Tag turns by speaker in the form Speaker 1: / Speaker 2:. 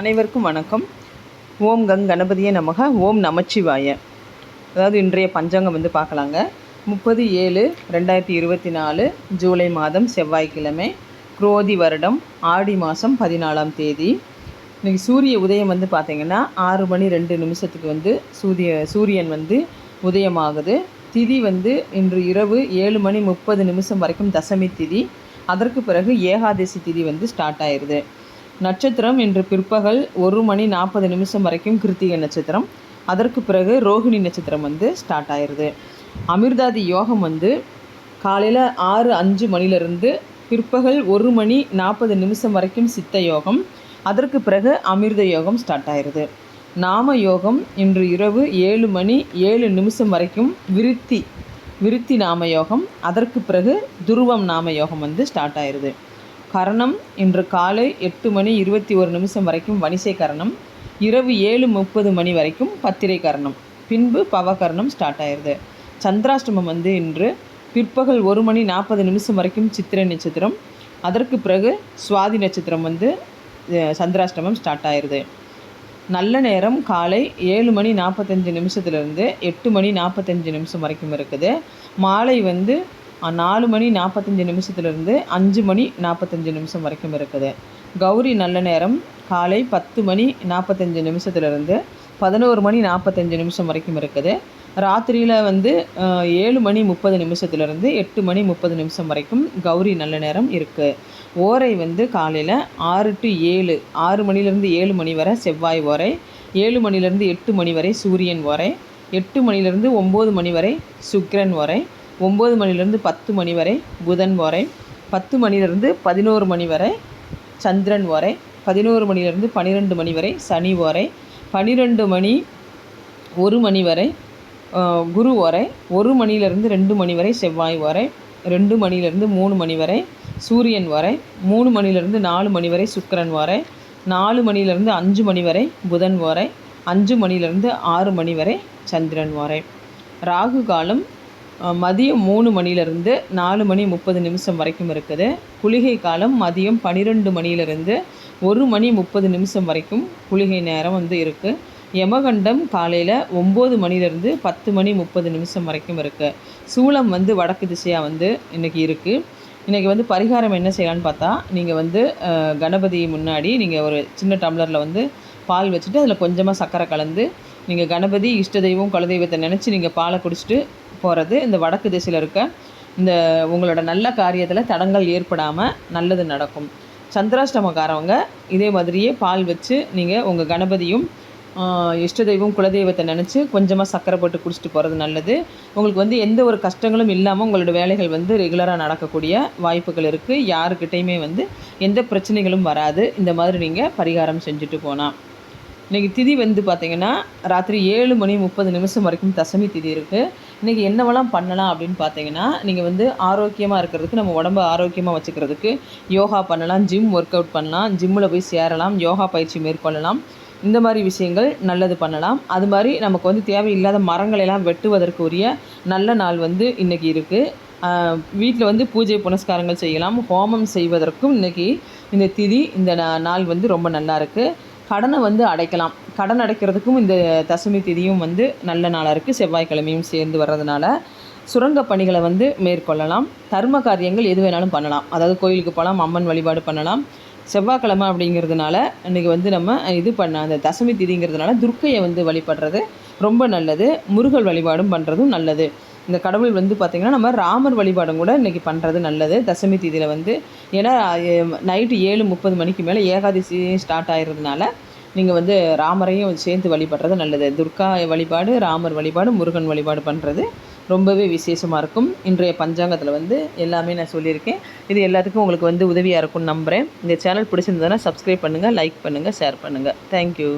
Speaker 1: அனைவருக்கும் வணக்கம். ஓம் கங் கணபதியே நமக ஓம் நமச்சிவாய. அதாவது இன்றைய பஞ்சாங்கம் வந்து பார்க்கலாங்க. முப்பது ஏழு ரெண்டாயிரத்தி இருபத்தி நாலு ஜூலை மாதம் செவ்வாய்க்கிழமை குரோதி வருடம் ஆடி மாதம் பதினாலாம் தேதி. இன்றைக்கி சூரிய உதயம் வந்து பார்த்திங்கன்னா ஆறு மணி ரெண்டு நிமிஷத்துக்கு வந்து சூரிய சூரியன் வந்து உதயமாகுது. திதி வந்து இன்று இரவு ஏழு மணி முப்பது நிமிஷம் வரைக்கும் தசமி திதி. அதற்கு பிறகு ஏகாதசி திதி வந்து ஸ்டார்ட் ஆயிடுது நட்சத்திரம் இன்று பிற்பகல் ஒரு மணி நாற்பது நிமிஷம் வரைக்கும் கிருத்திகை நட்சத்திரம். அதற்கு பிறகு ரோஹிணி நட்சத்திரம் வந்து ஸ்டார்ட் ஆயிடுது அமிர்தாதி யோகம் வந்து காலையில் ஆறு அஞ்சு மணிலேருந்து பிற்பகல் ஒரு மணி நாற்பது நிமிஷம் வரைக்கும் சித்த யோகம். அதற்கு பிறகு அமிர்த யோகம் ஸ்டார்ட் ஆயிடுது நாம யோகம் இன்று இரவு ஏழு மணி ஏழு நிமிஷம் வரைக்கும் விருத்தி விருத்தி நாம யோகம். அதற்கு பிறகு துருவம் நாம யோகம் வந்து ஸ்டார்ட் ஆயிடுது கரணம் இன்று காலை எட்டு மணி இருபத்தி ஒரு நிமிஷம் வரைக்கும் வணிசை கரணம். இரவு ஏழு முப்பது மணி வரைக்கும் பத்திரை கரணம். பின்பு பவகரணம் ஸ்டார்ட் ஆயிடுது. சந்திராஷ்டமம் வந்து இன்று பிற்பகல் ஒரு மணி நாற்பது நிமிஷம் வரைக்கும் சித்திரை நட்சத்திரம். அதற்கு பிறகு சுவாதி நட்சத்திரம் வந்து சந்திராஷ்டமம் ஸ்டார்ட் ஆயிடுது. நல்ல நேரம் காலை ஏழு மணி நாற்பத்தஞ்சு நிமிஷத்துலேருந்து எட்டு மணி நாற்பத்தஞ்சு நிமிஷம் வரைக்கும் இருக்குது. மாலை வந்து நாலு மணி நாற்பத்தஞ்சு நிமிஷத்துலேருந்து அஞ்சு மணி நாற்பத்தஞ்சு நிமிஷம் வரைக்கும் இருக்குது. கௌரி நல்ல நேரம். காலை பத்து மணி நாற்பத்தஞ்சு நிமிஷத்துலேருந்து பதினோரு மணி நாற்பத்தஞ்சு நிமிஷம் வரைக்கும் இருக்குது. ராத்திரியில் வந்து ஏழு மணி முப்பது நிமிஷத்துலேருந்து எட்டு மணி முப்பது நிமிஷம் வரைக்கும் கௌரி நல்ல நேரம் இருக்குது ஓரை வந்து காலையில் ஆறு டு ஏழு ஆறு மணிலேருந்து ஏழு மணி வரை செவ்வாய் ஓரை ஏழு மணிலேருந்து எட்டு மணி வரை சூரியன் ஓரை எட்டு மணிலேருந்து ஒம்பது மணி வரை சுக்ரன் ஓரை ஒம்பது மணிலேருந்து பத்து மணி வரை புதன் வரை பத்து மணிலேருந்து பதினோரு மணி வரை சந்திரன் வரை பதினோரு மணிலேருந்து பன்னிரெண்டு மணி வரை சனி வரை பன்னிரெண்டு மணி ஒரு மணி வரை குரு வரை ஒரு மணிலேருந்து ரெண்டு மணி வரை செவ்வாய் வரை ரெண்டு மணிலேருந்து மூணு மணி வரை சூரியன் வரை மூணு மணிலேருந்து நாலு மணி வரை சுக்கரன் வரை நாலு மணிலேருந்து அஞ்சு மணி வரை புதன் வரை அஞ்சு மணிலேருந்து ஆறு மணி வரை சந்திரன் வரை. ராகு காலம் மதியம் மூணு மணிலேருந்து நாலு மணி முப்பது நிமிஷம் வரைக்கும் இருக்குது. குளிகை காலம் மதியம் பன்னிரெண்டு மணியிலிருந்து ஒரு மணி முப்பது நிமிஷம் வரைக்கும் குளிகை நேரம் வந்து இருக்குது யமகண்டம் காலையில் ஒம்பது மணிலேருந்து பத்து மணி முப்பது நிமிஷம் வரைக்கும் இருக்குது சூளம் வந்து வடக்கு திசையாக வந்து இன்றைக்கி இருக்குது இன்றைக்கி வந்து பரிகாரம் என்ன செய்யலான்னு பார்த்தா நீங்கள் வந்து கணபதி முன்னாடி நீங்கள் ஒரு சின்ன டம்ளரில் வந்து பால் வச்சுட்டு அதில் கொஞ்சமாக சர்க்கரை கலந்து நீங்கள் கணபதி இஷ்ட தெய்வம் குலதெய்வத்தை நினச்சி நீங்கள் பாலை குடிச்சிட்டு போகிறது இந்த வடக்கு திசையில் இருக்க இந்த உங்களோட நல்ல காரியத்தில் தடங்கள் ஏற்படாமல் நல்லது நடக்கும். சந்திராஷ்டமக்காரவங்க இதே மாதிரியே பால் வச்சு நீங்கள் உங்கள் கணபதியும் இஷ்ட தெய்வம் குலதெய்வத்தை நினச்சி கொஞ்சமாக சக்கரை போட்டு குடிச்சிட்டு போகிறது நல்லது. உங்களுக்கு வந்து எந்த ஒரு கஷ்டங்களும் இல்லாமல் உங்களோட வேலைகள் வந்து ரெகுலராக நடக்கக்கூடிய வாய்ப்புகள் இருக்குது யாருக்கிட்டேயுமே வந்து எந்த பிரச்சனைகளும் வராது. இந்த மாதிரி நீங்கள் பரிகாரம் செஞ்சுட்டு போனால் இன்றைக்கி திதி வந்து பார்த்திங்கன்னா ராத்திரி ஏழு மணி முப்பது நிமிஷம் வரைக்கும் தசமி திதி இருக்குது இன்றைக்கி என்னவெல்லாம் பண்ணலாம் அப்படின்னு பார்த்தீங்கன்னா நீங்கள் வந்து ஆரோக்கியமாக இருக்கிறதுக்கு நம்ம உடம்பை ஆரோக்கியமாக வச்சுக்கிறதுக்கு யோகா பண்ணலாம் ஜிம் ஒர்க் அவுட் பண்ணலாம் ஜிம்மில் போய் சேரலாம் யோகா பயிற்சி மேற்கொள்ளலாம். இந்த மாதிரி விஷயங்கள் நல்லது பண்ணலாம். அது மாதிரி நமக்கு வந்து தேவையில்லாத மரங்களெல்லாம் வெட்டுவதற்கு உரிய நல்ல நாள் வந்து இன்றைக்கி இருக்குது வீட்டில் வந்து பூஜை புனஸ்காரங்கள் செய்யலாம். ஹோமம் செய்வதற்கும் இன்றைக்கி இந்த திதி இந்த நாள் வந்து ரொம்ப நல்லா இருக்குது கடனை வந்து அடைக்கலாம். கடன் அடைக்கிறதுக்கும் இந்த தசமி திதியும் வந்து நல்ல நாளாக இருக்குது செவ்வாய்க்கிழமையும் சேர்ந்து வர்றதுனால சுரங்க பணிகளை வந்து மேற்கொள்ளலாம். தர்ம காரியங்கள் எது வேணாலும் பண்ணலாம். அதாவது கோயிலுக்கு போகலாம் அம்மன் வழிபாடு பண்ணலாம். செவ்வாய்க்கிழமை அப்படிங்கிறதுனால இன்றைக்கி வந்து நம்ம இது பண்ண அந்த தசமி திதிங்கிறதுனால துர்க்கையை வந்து வழிபடுறது ரொம்ப நல்லது. முருகல் வழிபாடும் பண்ணுறதும் நல்லது. இந்த கடவுள் வந்து பார்த்திங்கன்னா நம்ம ராமர் வழிபாடும் கூட இன்றைக்கி பண்ணுறது நல்லது. தசமி தீதியில் வந்து ஏன்னா நைட்டு ஏழு முப்பது மணிக்கு மேலே ஏகாதசி ஸ்டார்ட் ஆகிறதுனால நீங்கள் வந்து ராமரையும் சேர்ந்து வழிபடுறது நல்லது. துர்கா வழிபாடு ராமர் வழிபாடு முருகன் வழிபாடு பண்ணுறது ரொம்பவே விசேஷமாக இருக்கும். இன்றைய பஞ்சாங்கத்தில் வந்து எல்லாமே நான் சொல்லியிருக்கேன். இது எல்லாத்துக்கும் உங்களுக்கு வந்து உதவியாக இருக்கும்னு நம்புகிறேன் இந்த சேனல் பிடிச்சிருந்ததுன்னா சப்ஸ்கிரைப் பண்ணுங்கள் லைக் பண்ணுங்கள் ஷேர் பண்ணுங்கள் தேங்க்யூ